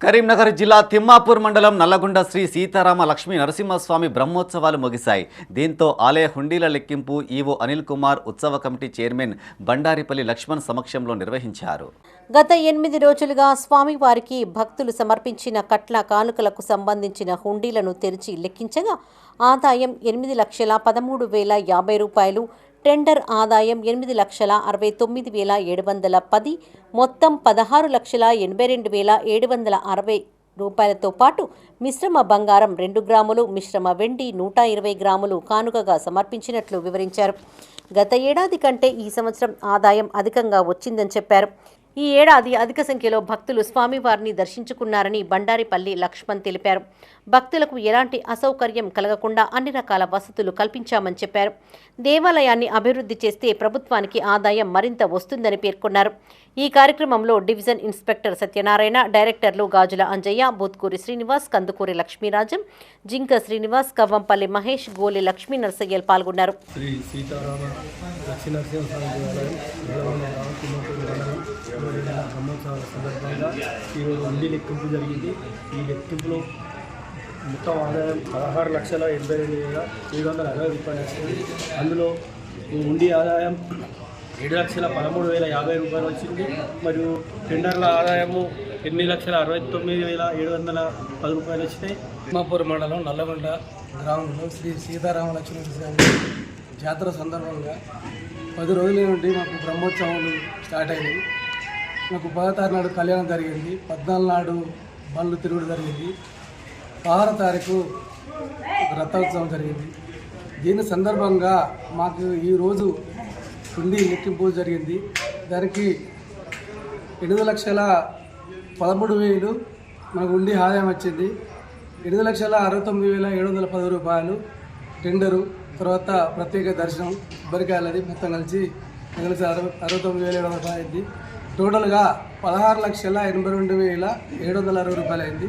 కరీంనగర్ జిల్లా తిమ్మాపూర్ మండలం నల్లగొండ శ్రీ సీతారామ లక్ష్మీ నరసింహస్వామి బ్రహ్మోత్సవాలు ముగిశాయి. దీంతో ఆలయ హుండీల లెక్కింపు ఈవో అనిల్ కుమార్ ఉత్సవ కమిటీ చైర్మన్ బండారిపల్లి లక్ష్మణ్ సమక్షంలో నిర్వహించారు. గత ఎనిమిది రోజులుగా స్వామివారికి భక్తులు సమర్పించిన కట్ల కానుకలకు సంబంధించిన హుండీలను తెరిచి లెక్కించగా ఆదాయం ఎనిమిది లక్షల పదమూడు వేల యాభై రూపాయలు టెండర్ ఆదాయం ఎనిమిది లక్షల అరవై తొమ్మిది వేల ఏడు వందల పది మొత్తం పదహారు లక్షల ఎనభై రెండు వేల ఏడు వందల అరవై రూపాయలతో పాటు మిశ్రమ బంగారం రెండు గ్రాములు మిశ్రమ వెండి నూట ఇరవై గ్రాములు కానుకగా సమర్పించినట్లు వివరించారు. గత ఏడాది కంటే ఈ సంవత్సరం ఆదాయం అధికంగా వచ్చిందని చెప్పారు. ఈ ఏడాది అధిక సంఖ్యలో భక్తులు స్వామివారిని దర్శించుకున్నారని బండారిపల్లి లక్ష్మణ్ తెలిపారు. భక్తులకు ఎలాంటి అసౌకర్యం కలగకుండా అన్ని రకాల వసతులు కల్పించామని చెప్పారు. దేవాలయాన్ని అభివృద్ధి చేస్తే ప్రభుత్వానికి ఆదాయం మరింత వస్తుందని పేర్కొన్నారు. ఈ కార్యక్రమంలో డివిజన్ ఇన్స్పెక్టర్ సత్యనారాయణ డైరెక్టర్లు గాజుల అంజయ్య బూత్కూరి శ్రీనివాస్ కందుకూరి లక్ష్మీరాజం జింక శ్రీనివాస్ కవ్వంపల్లి మహేష్ గోలి లక్ష్మీ నరసయ్యలు పాల్గొన్నారు. శ్రీ సీతారామ లక్ష్మీ దేవాలయం నల్లగొండ గ్రామం తిమ్మపూడి మండలం ఇరవై నెలల సందర్భంగా ఈరోజు ఉండి లెక్కింపు జరిగింది. ఈ లెక్కింపులో మొత్తం ఆదాయం పదహారు లక్షల ఎనభై రెండు వేల ఏడు వందల అరవై రూపాయలు వచ్చింది. అందులో ఈ ఉండి ఆదాయం ఏడు లక్షల పదమూడు వేల యాభై రూపాయలు వచ్చింది. మరియు టెండర్ల ఆదాయము ఎనిమిది లక్షల అరవై తొమ్మిది వేల ఏడు వందల పది రూపాయలు వచ్చినాయి. తిమ్మాపూర్ మండలం నల్లగొండ గ్రామంలో శ్రీ సీతారామ లక్ష్మీ స్వామి జాతర సందర్భంగా పది రోజుల నుండి మాకు బ్రహ్మోత్సవాలు స్టార్ట్ అయినాయి. మాకు పదహారు నాడు కళ్యాణం జరిగింది పద్నాలుగు నాడు బండ్లు తిరుగుడు జరిగింది. పదహారు తారీఖు రథోత్సవం జరిగింది. దీని సందర్భంగా మాకు ఈరోజు హుండీ లెక్కింపు జరిగింది. దానికి ఎనిమిది లక్షల పదమూడు వేలు మనకు ఉండి ఆదాయం వచ్చింది. ఎనిమిది లక్షల అరవై తొమ్మిది వేల ఏడు వందల పది రూపాయలు టెండరు తర్వాత ప్రత్యేక దర్శనం కొబ్బరికాయలది మొత్తం కలిసి కలిసి అరవై అరవై తొమ్మిది వేల ఏడు వందల రూపాయలు అయింది. టోటల్గా పదహారు లక్షల ఎనభై రెండు వేల ఏడు వందల అరవై రూపాయలు అయింది